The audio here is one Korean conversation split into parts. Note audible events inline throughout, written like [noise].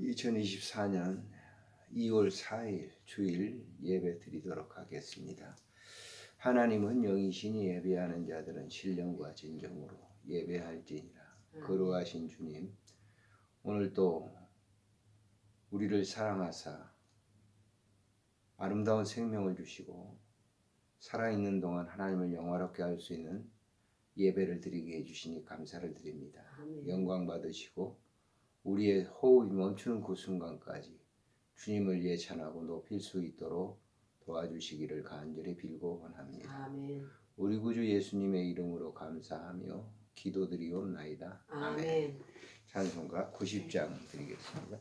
2024년 2월 4일 주일 예배 드리도록 하겠습니다. 하나님은 영이신이 예배하는 자들은 신령과 진정으로 예배할지니라. 거룩하신 주님, 오늘 또 우리를 사랑하사 아름다운 생명을 주시고 살아있는 동안 하나님을 영화롭게 할 수 있는 예배를 드리게 해주시니 감사를 드립니다. 아멘. 영광 받으시고 우리의 호흡이 멈추는 그 순간까지 주님을 예찬하고 높일 수 있도록 도와주시기를 간절히 빌고 원합니다. 아멘. 우리 구주 예수님의 이름으로 감사하며 기도드리옵나이다. 아멘. 찬송가 90장 드리겠습니다.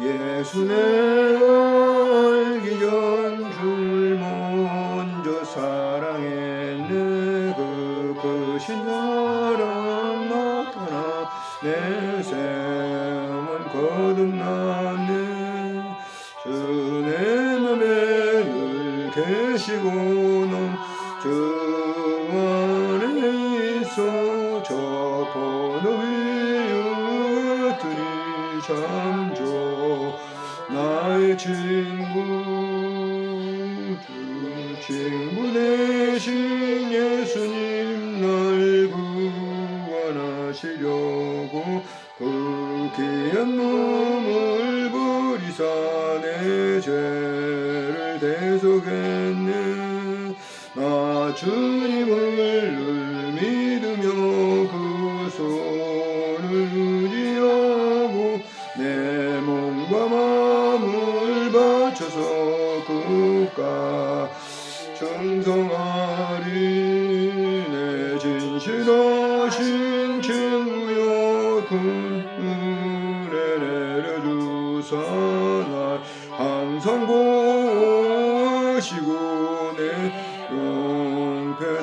예수의 알기 전 대신 예수님 날 구원하시려고 그 귀한 몸을 버리사 내 죄를 대속했네. 나주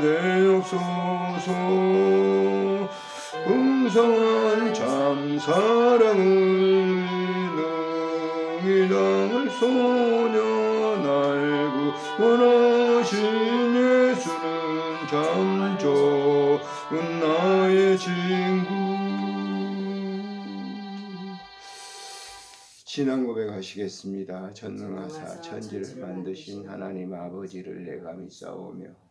되옵소서 풍성한 참 사랑을 능히 당할 소녀 날 구원하신 예수는 참 좋은 나의 친구 신앙 고백하시겠습니다. 전능하사 천지를 만드신 하나님 아버지를 내가 믿사오며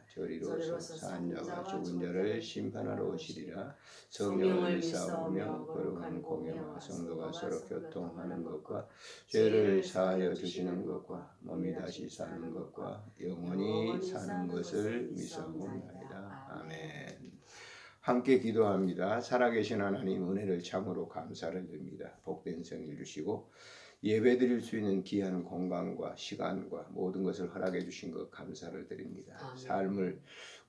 저리로서 산 자와 죽은 자를 심판하러 오시리라. 성령을 믿사오며 거룩한 공예와 성도가 서로 교통하는 것과 죄를 사하여 주시는 것과 몸이 다시 사는 것과 영원히 사는 것을 믿사옵나이다 아멘. 함께 기도합니다. 살아계신 하나님 은혜를 참으로 감사를 드립니다. 복된 생일 주시고 예배 드릴 수 있는 귀한 공간과 시간과 모든 것을 허락해 주신 것 감사를 드립니다. 아멘. 삶을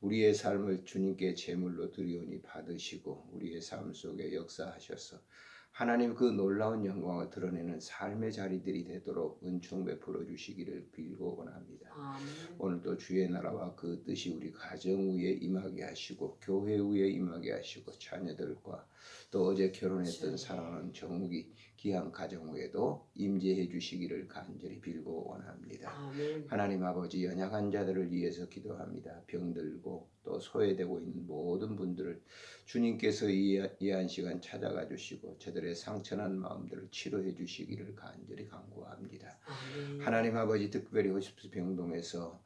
우리의 삶을 주님께 제물로 드리오니 받으시고 우리의 삶 속에 역사하셔서 하나님 그 놀라운 영광을 드러내는 삶의 자리들이 되도록 은총 베풀어 주시기를 빌고 원합니다. 아멘. 오늘도 주의 나라와 그 뜻이 우리 가정 위에 임하게 하시고 교회 위에 임하게 하시고 자녀들과 또 어제 결혼했던 사랑하는 정욱이 귀한 가정 위에도 임재해 주시기를 간절히 빌고 원합니다. 아멘. 하나님 아버지 연약한 자들을 위해서 기도합니다. 병들고 또 소외되고 있는 모든 분들을 주님께서 이, 이한 시간 찾아가 주시고 저들의 상처난 마음들을 치료해 주시기를 간절히 간구합니다. 아멘. 하나님 아버지 특별히 호스피스 병동에서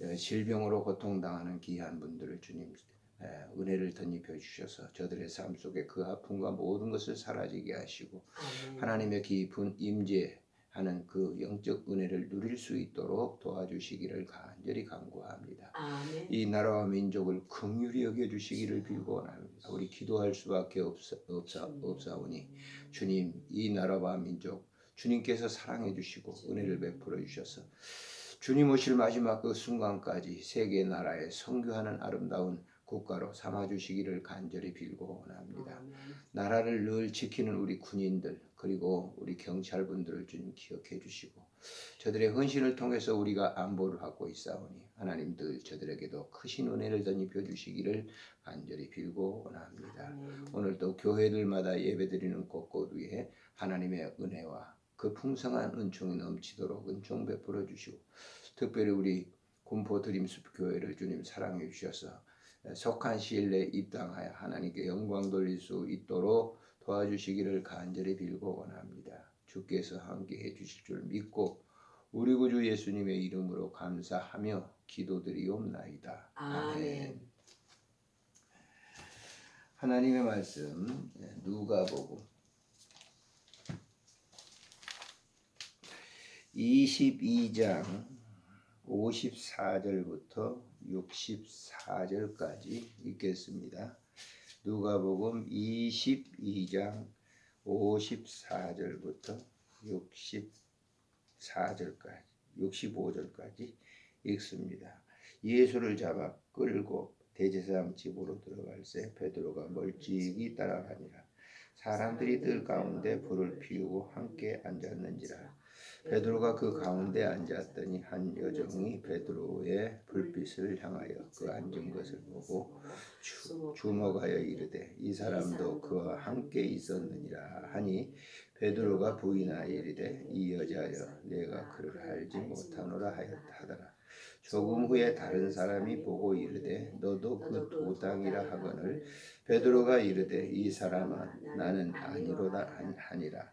어, 질병으로 고통당하는 귀한 분들을 주님 에, 은혜를 덧입혀 주셔서 저들의 삶 속에 그 아픔과 모든 것을 사라지게 하시고 아멘. 하나님의 깊은 임재 하는 그 영적 은혜를 누릴 수 있도록 도와주시기를 간절히 간구합니다. 아멘. 이 나라와 민족을 긍휼히 여겨 주시기를 빌고 원합니다. 우리 기도할 수밖에 없사, 없사, 없사오니 주님 이 나라와 민족 주님께서 사랑해 주시고 은혜를 베풀어 주셔서 주님 오실 마지막 그 순간까지 세계 나라에 선교하는 아름다운 국가로 삼아 주시기를 간절히 빌고 원합니다. 나라를 늘 지키는 우리 군인들 그리고 우리 경찰분들을 주님 기억해 주시고 저들의 헌신을 통해서 우리가 안보를 받고 있사오니 하나님 들 저들에게도 크신 은혜를 덧입혀 주시기를 간절히 빌고 원합니다. 아멘. 오늘도 교회들마다 예배드리는 곳곳 위에 하나님의 은혜와 그 풍성한 은총이 넘치도록 은총 베풀어 주시고 특별히 우리 군포 드림숲 교회를 주님 사랑해 주셔서 속한 시일 내에 입당하여 하나님께 영광 돌릴 수 있도록 도와주시기를 간절히 빌고 원합니다. 주께서 함께해 주실 줄 믿고 우리 구주 예수님의 이름으로 감사하며 기도드리옵나이다. 아멘. 하나님의 말씀 예, 누가복음 22장 54절부터 64절까지 읽겠습니다. 누가복음 22장 54절부터 64절까지 65절까지 읽습니다. 예수를 잡아 끌고 대제사장 집으로 들어갈새 베드로가 멀찍이 따라가니라. 사람들이 뜰 가운데 불을 피우고 함께 앉았는지라. 베드로가 그 가운데 앉았더니 한 여종이 베드로의 불빛을 향하여 그 앉은 것을 보고 주, 주목하여 이르되 이 사람도 그와 함께 있었느니라 하니 베드로가 부인하여 이르되 이 여자여 내가 그를 알지 못하노라 하였다 하더라. 조금 후에 다른 사람이 보고 이르되 너도 그 도당이라 하거늘. 베드로가 이르되 이 사람은 나는 아니로다 한- 하니라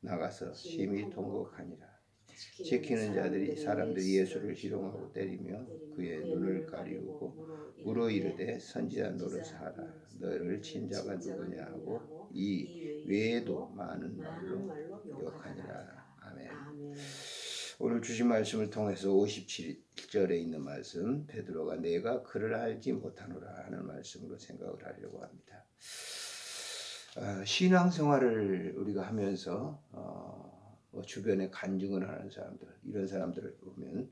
나가서 심히 통곡하니라. 지키는 자들이 사람들이 예수를 희롱하고 때리며 그의 눈을 가리우고 물어 이르되 선지자 노릇하라. 너를 친 자가 누구냐 하고 이 외에도 많은 말로 욕하니라. 아멘. 오늘 주신 말씀을 통해서 57절에 있는 말씀 베드로가 내가 그를 알지 못하노라 하는 말씀으로 생각을 하려고 합니다. 어, 신앙생활을 우리가 하면서 어, 뭐 주변에 간증을 하는 사람들 이런 사람들을 보면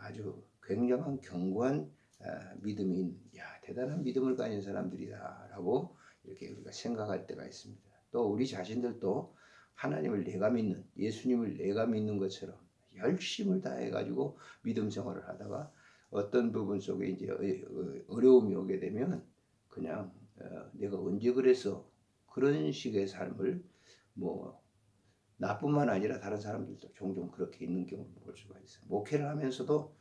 아주 굉장한 견고한 아, 믿음이 있는, 야 대단한 믿음을 가진 사람들이다라고 이렇게 우리가 생각할 때가 있습니다. 또 우리 자신들도 하나님을 내가 믿는 예수님을 내가 믿는 것처럼 열심을 다해 가지고 믿음 생활을 하다가 어떤 부분 속에 이제 어- 어려움이 오게 되면 그냥 어, 내가 언제 그래서 그런 식의 삶을 뭐 나뿐만 아니라 다른 사람들도 종종 그렇게 있는 경우를 볼 수가 있어요. 목회를 하면서도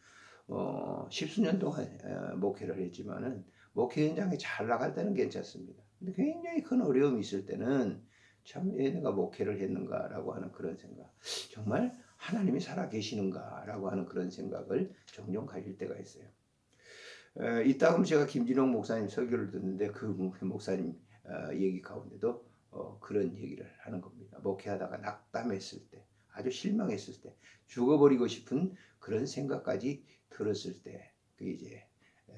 어, 십수년 동안 어, 목회를 했지만은 목회 현장에 잘 나갈 때는 괜찮습니다. 근데 굉장히 큰 어려움이 있을 때는 참 얘네가 목회를 했는가라고 하는 그런 생각. 정말 하나님이 살아 계시는가라고 하는 그런 생각을 종종 가질 때가 있어요. 에, 이따금 제가 김진홍 목사님 설교를 듣는데 그 목사님 어, 얘기 가운데도 어, 그런 얘기를 하는 겁니다. 목회하다가 낙담했을 때, 아주 실망했을 때, 죽어버리고 싶은 그런 생각까지 들었을 때, 그 이제 에,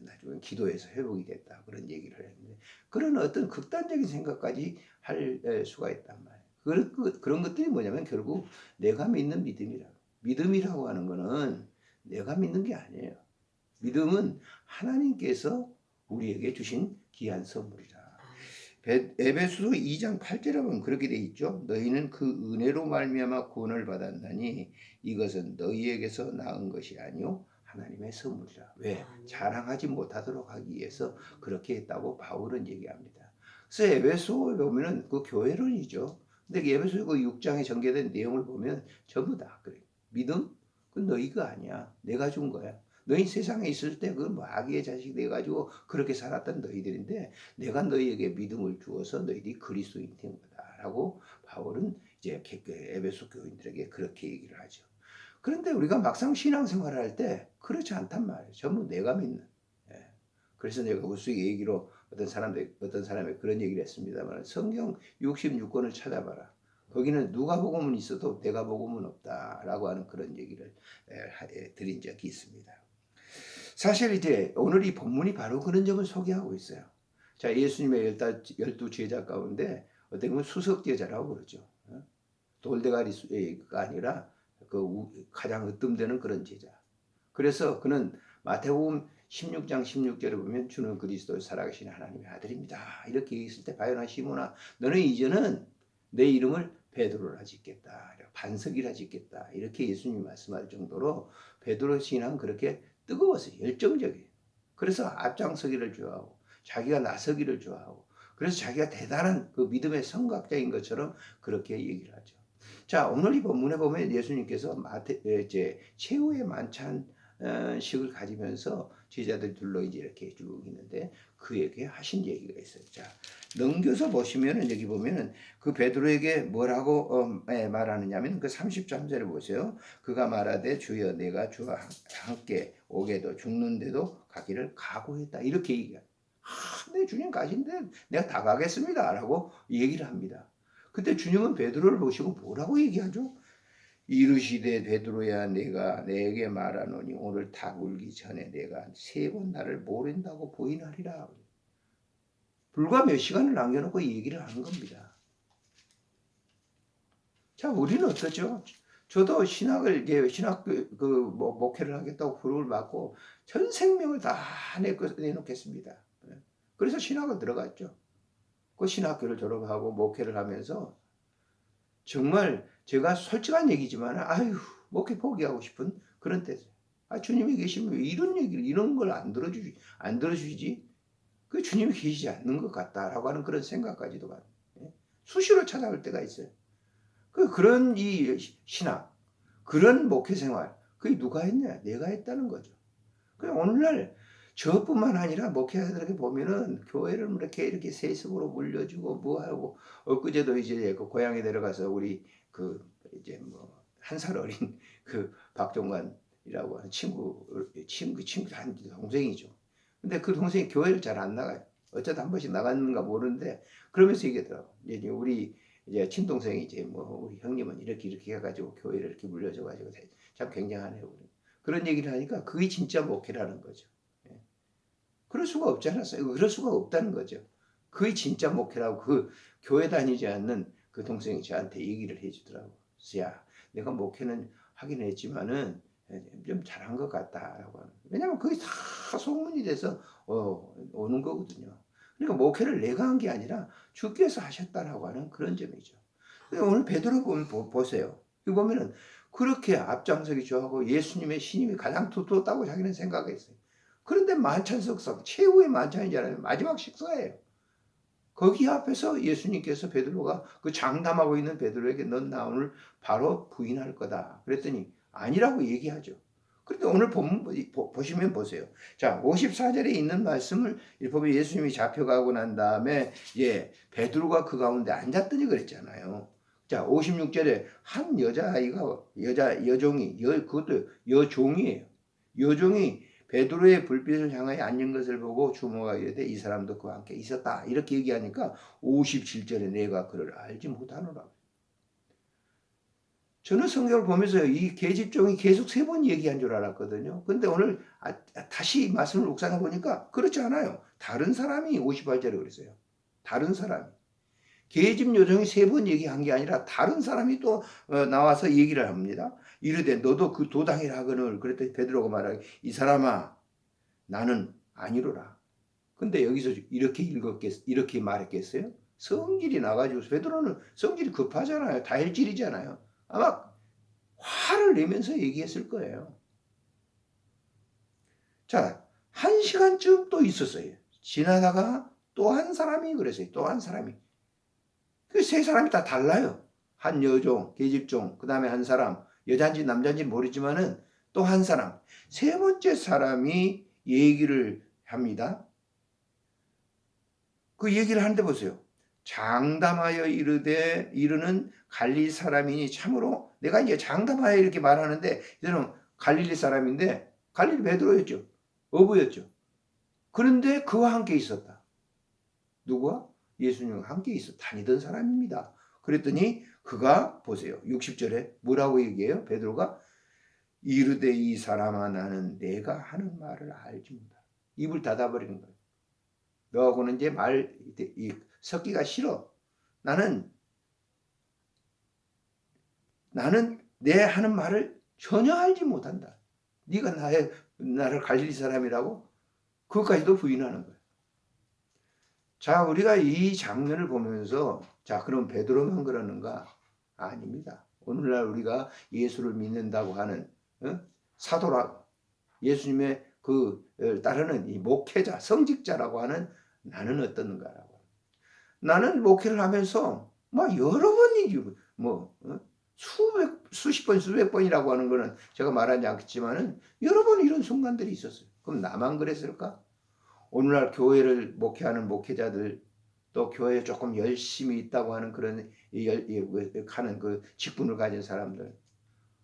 나중에 기도해서 회복이 됐다 그런 얘기를 했는데 그런 어떤 극단적인 생각까지 할 에, 수가 있단 말이에요. 그런 그, 그런 것들이 뭐냐면 결국 내가 믿는 믿음이라. 믿음이라고 하는 거는 내가 믿는 게 아니에요. 믿음은 하나님께서 우리에게 주신 귀한 선물이라. 베- 에베소서 2장 8절에 보면 그렇게 돼 있죠. 너희는 그 은혜로 말미암아 구원을 받았나니 이것은 너희에게서 나은 것이 아니요 하나님의 선물이라. 왜? 자랑하지 못하도록 하기 위해서 그렇게 했다고 바울은 얘기합니다. 그래서 에베소에 보면은 그 교회론이죠. 근데 에베소 그 6장에 전개된 내용을 보면 전부 다 그래. 믿음? 그 너희가 아니야. 내가 준 거야. 너희 세상에 있을 때 그 마귀의 자식이 돼가지고 그렇게 살았던 너희들인데 내가 너희에게 믿음을 주어서 너희들이 그리스도인이 된 거다라고 바울은 이제 에베소 교인들에게 그렇게 얘기를 하죠. 그런데 우리가 막상 신앙생활을 할 때 그렇지 않단 말이에요. 전부 내가 믿는. 예. 그래서 내가 우스갯 얘기로 어떤 사람들 어떤 사람이 그런 얘기를 했습니다만 성경 66권을 찾아봐라. 거기는 누가 복음은 있어도 내가 복음은 없다라고 하는 그런 얘기를 드린 적이 있습니다. 사실 이제 오늘 이 본문이 바로 그런 점을 소개하고 있어요. 자, 예수님의 열두 제자 가운데 어떻게 보면 수석 제자라고 그러죠. 어? 돌대가리가 아니라 그 우- 가장 으뜸되는 그런 제자. 그래서 그는 마태복음 16장 16절에 보면 주는 그리스도의 살아계신 하나님의 아들입니다. 이렇게 얘기했을 때 바요나 시모나 너는 이제는 내 이름을 베드로라 짓겠다. 반석이라 짓겠다. 이렇게 예수님이 말씀할 정도로 베드로 신앙은 그렇게 뜨거웠어요. 열정적이에요. 그래서 앞장서기를 좋아하고 자기가 나서기를 좋아하고 그래서 자기가 대단한 그 믿음의 성각자인 것처럼 그렇게 얘기를 하죠. 자 오늘 이 본문에 보면 예수님께서 마태 에, 이제 최후의 만찬 어, 식을 가지면서 제자들 둘러 이제 이렇게 쭉 있는데 그에게 하신 얘기가 있어요. 자 넘겨서 보시면은 여기 보면은 그 베드로에게 뭐라고 어, 예, 말하느냐면 그 33절을 보세요. 그가 말하되 주여 내가 주와 함께 오게도 죽는데도 가기를 각오했다 이렇게 얘기해. 아, 네 주님 가신데 내가 다 가겠습니다라고 얘기를 합니다. 그때 주님은 베드로를 보시고 뭐라고 얘기하죠? 이르시되 베드로야 내가 내게 말하노니 오늘 닭 울기 전에 내가 세 번 나를 모른다고 보이나리라. 불과 몇 시간을 남겨놓고 이 얘기를 하는 겁니다. 자, 우리는 어떠죠? 저도 신학을 이제 신학 그, 그 뭐, 목회를 하겠다고 부름을 받고 전 생명을 다 내놓- 내놓겠습니다. 그래서 신학을 들어갔죠. 그 신학교를 졸업하고 목회를 하면서 정말 제가 솔직한 얘기지만 아유 목회 포기하고 싶은 그런 때죠. 아 주님이 계시면 왜 이런 얘기를 이런 걸 안 들어주지 안 들어주지 그 주님이 계시지 않는 것 같다라고 하는 그런 생각까지도 가 예? 수시로 찾아올 때가 있어요. 그 그런 이 신학 그런 목회 생활 그게 누가 했냐 내가 했다는 거죠. 그 오늘날 저뿐만 아니라 목회자들에게 보면은 교회를 뭐 이렇게 이렇게 세습으로 물려주고 뭐 하고 엊그제도 이제 그 고향에 내려가서 우리 그 이제 뭐 한 살 어린 [laughs] 그 박종관이라고 하는 친구 친구 친구 한 동생이죠. 근데 그 동생이 교회를 잘 안 나가요. 어쩌다 한 번씩 나갔는가 모르는데 그러면서 얘기하더라고. 이제 우리 이제 친동생이 이제 뭐 우리 형님은 이렇게 이렇게 해가지고 교회를 이렇게 물려줘 가지고 참 굉장하네요. 그런 얘기를 하니까 그게 진짜 목회라는 거죠. 예. 그럴 수가 없지 않았어요. 그럴 수가 없다는 거죠. 그게 진짜 목회라고 그 교회 다니지 않는 그 동생이 저한테 얘기를 해주더라고. 야, 내가 목회는 하긴 했지만은 좀 잘한 것 같다라고 하는. 왜냐면 그게 다 소문이 돼서 어, 오는 거거든요. 그러니까 목회를 내가 한 게 아니라 주께서 하셨다라고 하는 그런 점이죠. 그러니까 오늘 베드로 보면 보- 보세요. 이거 보면은 그렇게 앞장서기 좋아하고 예수님의 신임이 가장 두텁다고 자기는 생각했어요. 그런데 만찬석상 최후의 만찬이잖아요. 마지막 식사예요. 거기 앞에서 예수님께서 베드로가 그 장담하고 있는 베드로에게 넌 나 오늘 바로 부인할 거다. 그랬더니 아니라고 얘기하죠. 그런데 오늘 보- 보시면 보세요. 자, 54절에 있는 말씀을 보면 예수님이 잡혀가고 난 다음에 예, 베드로가 그 가운데 앉았더니 그랬잖아요. 자, 56절에 한 여자아이가 여자 여종이 여 그것도 여종이에요. 여종이 베드로의 불빛을 향하여 앉은 것을 보고 주모가 이르되 이 사람도 그와 함께 있었다. 이렇게 얘기하니까 57절에 내가 그를 알지 못하노라. 저는 성경을 보면서 이 계집종이 계속 세 번 얘기한 줄 알았거든요. 근데 오늘 아, 다시 말씀을 묵상해 보니까 그렇지 않아요. 다른 사람이 58절에 그랬어요. 다른 사람이. 계집 요정이 세 번 얘기한 게 아니라 다른 사람이 또 어, 나와서 얘기를 합니다. 이르되 너도 그 도당이라 하거늘 그랬더니 베드로가 말하기 이 사람아 나는 아니로라. 근데 여기서 이렇게 읽었겠 이렇게 말했겠어요? 성질이 나가지고 베드로는 성질이 급하잖아요. 다혈질이잖아요. 아마 화를 내면서 얘기했을 거예요. 자, 한 시간쯤 또 있었어요. 지나다가 또 한 사람이 그랬어요. 또 한 사람이. 그 세 사람이 다 달라요. 한 여종, 계집종, 그 다음에 한 사람, 여자인지 남자인지 모르지만은 또 한 사람. 세 번째 사람이 얘기를 합니다. 그 얘기를 하는데 보세요. 장담하여 이르되 이르는 갈릴 사람이니 참으로 내가 이제 장담하여 이렇게 말하는데 이들은 갈릴리 사람인데 갈릴리 베드로였죠. 어부였죠. 그런데 그와 함께 있었다. 누구와? 예수님과 함께 있어 다니던 사람입니다. 그랬더니 그가 보세요. 60절에 뭐라고 얘기해요? 베드로가 이르되 이 사람아 나는 내가 하는 말을 알지 못하. 입을 닫아버리는 거예요. 너하고는 이제 말 이, 섞기가 싫어. 나는 나는 내 하는 말을 전혀 알지 못한다. 네가 나의 나를 갈릴 사람이라고 그것까지도 부인하는 거예요. 자, 우리가 이 장면을 보면서 자, 그럼 베드로만 그러는가? 아닙니다. 오늘날 우리가 예수를 믿는다고 하는 어? 사도라 예수님의 그 어, 따르는 이 목회자, 성직자라고 하는 나는 어떻는가라고. 나는 목회를 하면서 뭐 여러 번이지 뭐 어? 수백 수십 번 수백 번이라고 하는 거는 제가 말하지 않겠지만은 여러 번 이런 순간들이 있었어요. 그럼 나만 그랬을까? 오늘날 교회를 목회하는 목회자들 또 교회에 조금 열심히 있다고 하는 그런 하는 그 직분을 가진 사람들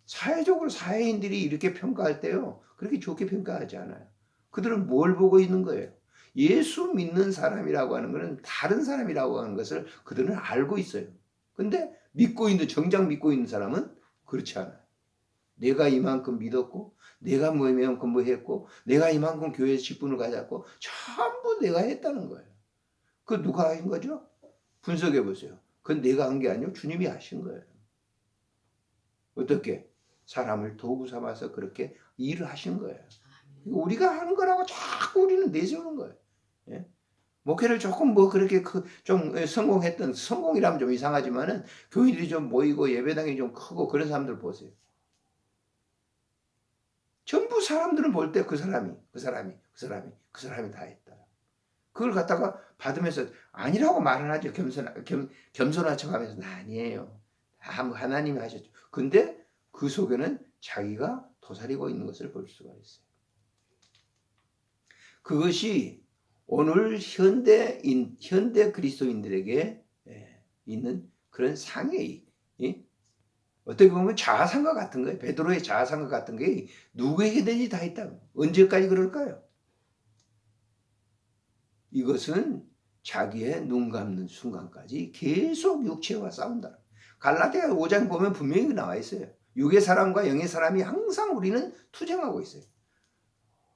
사회적으로 사회인들이 이렇게 평가할 때요 그렇게 좋게 평가하지 않아요. 그들은 뭘 보고 있는 거예요? 예수 믿는 사람이라고 하는 것은 다른 사람이라고 하는 것을 그들은 알고 있어요. 근데 믿고 있는 정작 믿고 있는 사람은 그렇지 않아요. 내가 이만큼 믿었고 내가 뭐 이만큼 뭐 했고 내가 이만큼 교회 직분을 가졌고 전부 내가 했다는 거예요. 그 누가 하신 거죠? 분석해 보세요. 그건 내가 한 게 아니고 주님이 하신 거예요. 어떻게? 사람을 도구 삼아서 그렇게 일을 하신 거예요. 우리가 하는 거라고 자꾸 우리는 내세우는 거예요. 예? 목회를 조금 뭐 그렇게 그 좀 성공했던 성공이라면 좀 이상하지만은 교인들이 좀 모이고 예배당이 좀 크고 그런 사람들 보세요. 전부 사람들은 볼 때 그 사람이 그 사람이 그 사람이 그 사람이 다 했다. 그걸 갖다가 받으면서 아니라고 말은 하죠. 겸손 겸 겸손한 척 하면서 아니에요. 다 하나님이 하셨죠. 근데 그 속에는 자기가 도사리고 있는 것을 볼 수가 있어요. 그것이 오늘 현대인 현대 그리스도인들에게 예, 있는 그런 상해이 어떻게 보면 자아상과 같은 거예요. 베드로의 자아상과 같은 게 누구에게든지 다 있다. 언제까지 그럴까요? 이것은 자기의 눈 감는 순간까지 계속 육체와 싸운다. 갈라디아 5장 보면 분명히 나와 있어요. 육의 사람과 영의 사람이 항상 우리는 투쟁하고 있어요.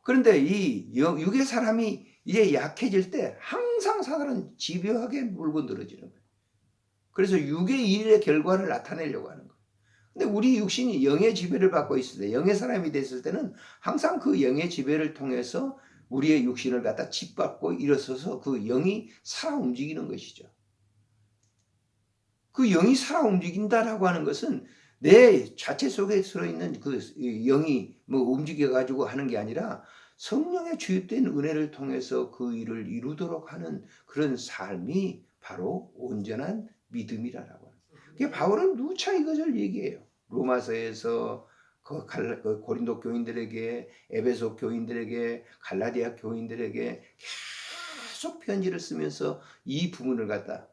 그런데 이 육의 사람이 이제 약해질 때 항상 사단은 집요하게 물고 늘어지는 거예요. 그래서 육의 일의 결과를 나타내려고 하는 거예요. 근데 우리 육신이 영의 지배를 받고 있을 때, 영의 사람이 됐을 때는 항상 그 영의 지배를 통해서 우리의 육신을 갖다 짓밟고 일어서서 그 영이 살아 움직이는 것이죠. 그 영이 살아 움직인다라고 하는 것은 내 자체 속에 들어있는 그 영이 뭐 움직여가지고 하는 게 아니라 성령의 주입된 은혜를 통해서 그 일을 이루도록 하는 그런 삶이 바로 온전한 믿음이라고. 그게 바울은 누차 이것을 얘기해요. 로마서에서 그, 그 고린도 교인들에게 에베소 교인들에게 갈라디아 교인들에게 계속 편지를 쓰면서 이 부분을 갖다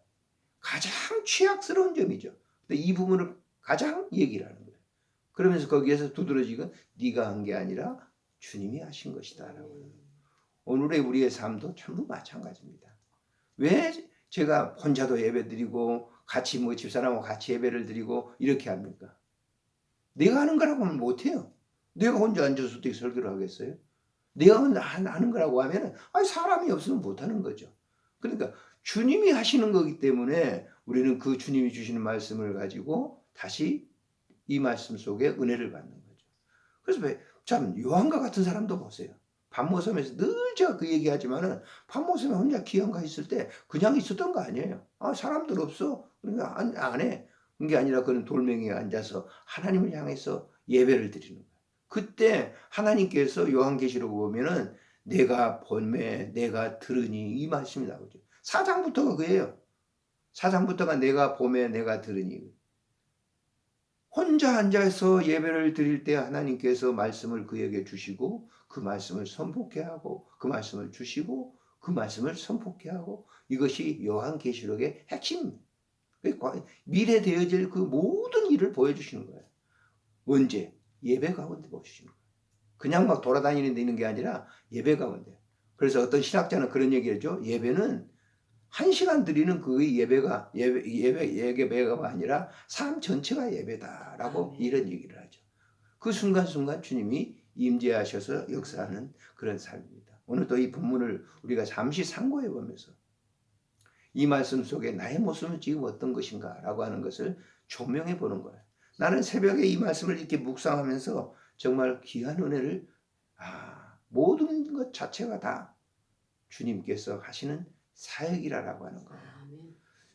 가장 취약스러운 점이죠. 근데 이 부분을 가장 얘기를 하는 거예요. 그러면서 거기에서 두드러지건 네가 한 게 아니라 주님이 하신 것이다라고. 오늘의 우리의 삶도 전부 마찬가지입니다. 왜 제가 혼자도 예배 드리고 같이 뭐 집사람하고 같이 예배를 드리고 이렇게 합니까? 내가 하는 거라고 하면 못해요. 내가 혼자 앉아서 어떻게 설교를 하겠어요? 내가 하는 거라고 하면 아니 사람이 없으면 못하는 거죠. 그러니까 주님이 하시는 거기 때문에 우리는 그 주님이 주시는 말씀을 가지고 다시 이 말씀 속에 은혜를 받는 거죠. 그래서 참 요한과 같은 사람도 보세요. 밤모섬에서 늘 제가 그 얘기하지만은 밤모섬에 혼자 기한가 있을 때 그냥 있었던 거 아니에요. 아 사람들 없어. 그러니까 안, 안 해. 그게 아니라 그는 돌멩이에 앉아서 하나님을 향해서 예배를 드리는 거예요. 그때 하나님께서 요한계시록 보면은 내가 본매 내가 들으니 이 말씀이 나오죠. 사장부터가 그예요. 사장부터가 내가 봄에 내가 들으니 혼자 앉아서 예배를 드릴 때 하나님께서 말씀을 그에게 주시고 그 말씀을 선포케 하고 그 말씀을 주시고 그 말씀을 선포케 하고 이것이 요한계시록의 핵심 미래 되어질 그 모든 일을 보여주시는 거예요. 언제? 예배 가운데 보시는 거예요. 그냥 막 돌아다니는 데 있는 게 아니라 예배 가운데. 그래서 어떤 신학자는 그런 얘기를 해죠. 예배는 한 시간 드리는 그 예배가 예배 예배 예배가 아니라 삶 전체가 예배다라고 아멘. 이런 얘기를 하죠. 그 순간순간 주님이 임재하셔서 역사하는 그런 삶입니다. 오늘 또 이 본문을 우리가 잠시 상고해 보면서 이 말씀 속에 나의 모습은 지금 어떤 것인가 라고 하는 것을 조명해 보는 거예요. 나는 새벽에 이 말씀을 이렇게 묵상하면서 정말 귀한 은혜를 아, 모든 것 자체가 다 주님께서 하시는 사역이라고 하는 거예요.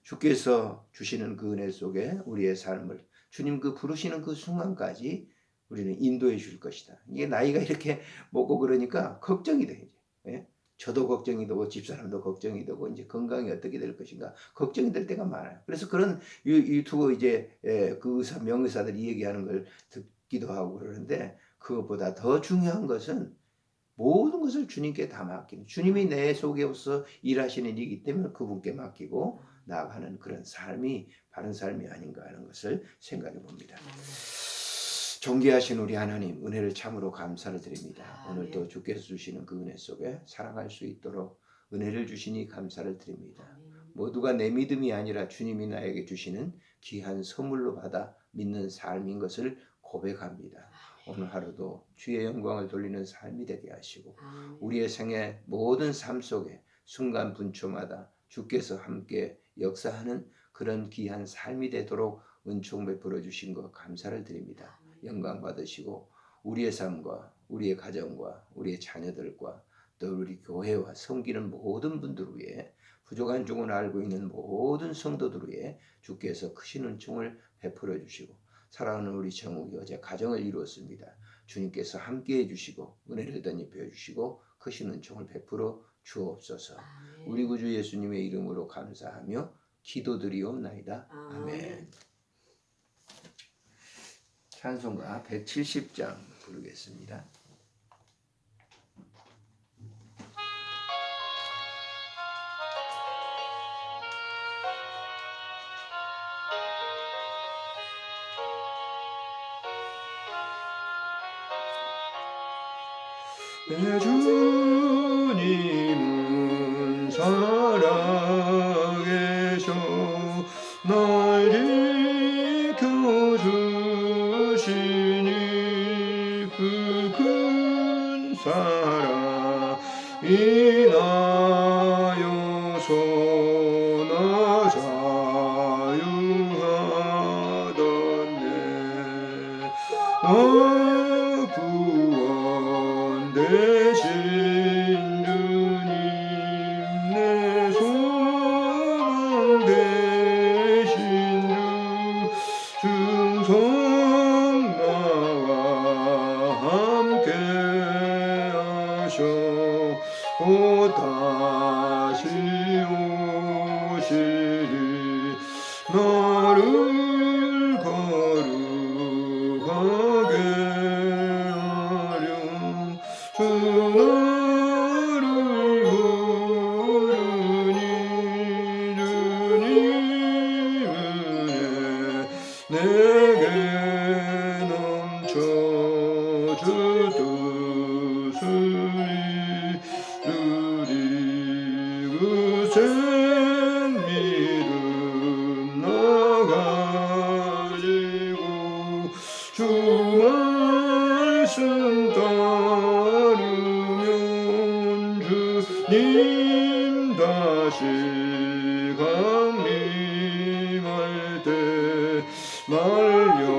주께서 주시는 그 은혜 속에 우리의 삶을 주님 그 부르시는 그 순간까지 우리는 인도해 줄 것이다. 이게 나이가 이렇게 먹고 그러니까 걱정이 돼 이제. 예? 저도 걱정이 되고 집사람도 걱정이 되고 이제 건강이 어떻게 될 것인가 걱정이 될 때가 많아요. 그래서 그런 유- 유튜브 이제 예, 그 의사 명의사들이 얘기하는 걸 듣기도 하고 그러는데 그것보다 더 중요한 것은 모든 것을 주님께 다 맡기는 주님이 내 속에서 일하시는 일이기 때문에 그분께 맡기고 나아가는 그런 삶이 바른 삶이 아닌가 하는 것을 생각해 봅니다. 존귀하신 우리 하나님 은혜를 참으로 감사를 드립니다. 아멘. 오늘도 주께서 주시는 그 은혜 속에 살아갈 수 있도록 은혜를 주시니 감사를 드립니다. 아멘. 모두가 내 믿음이 아니라 주님이 나에게 주시는 귀한 선물로 받아 믿는 삶인 것을 고백합니다. 오늘 하루도 주의 영광을 돌리는 삶이 되게 하시고 아멘. 우리의 생애 모든 삶 속에 순간 분초마다 주께서 함께 역사하는 그런 귀한 삶이 되도록 은총 베풀어 주신 것 감사를 드립니다. 영광 받으시고 우리의 삶과 우리의 가정과 우리의 자녀들과 또 우리 교회와 섬기는 모든 분들 위해 부족한 종을 알고 있는 모든 성도들 위해 주께서 크신 은총을 베풀어 주시고 사랑하는 우리 정욱이 어제 가정을 이루었습니다. 주님께서 함께 해 주시고 은혜를 덧입혀 주시고 크신 은총을 베풀어 주옵소서. 아멘. 우리 구주 예수님의 이름으로 감사하며 기도드리옵나이다. 아멘. 아멘. 찬송가 170장 부르겠습니다. 내 주님은 살아 나를 때날 영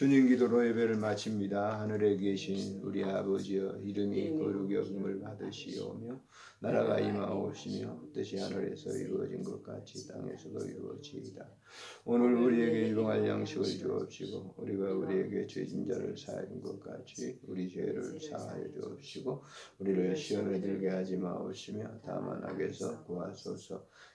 주님 기도로 예배를 마칩니다. 하늘에 계신 우리 아버지여 이름이 거룩히 여김을 받으시오며 나라가 임하오시며 뜻이 하늘에서 이루어진 것 같이 땅에서도 이루어지이다. 오늘 우리에게 일용할 양식을 주옵시고 우리가 우리에게 죄진 자를 사하는 것 같이 우리 죄를 사하여 주옵시고 우리를 시험에 들게 하지 마옵시며 다만 악에서 구하소서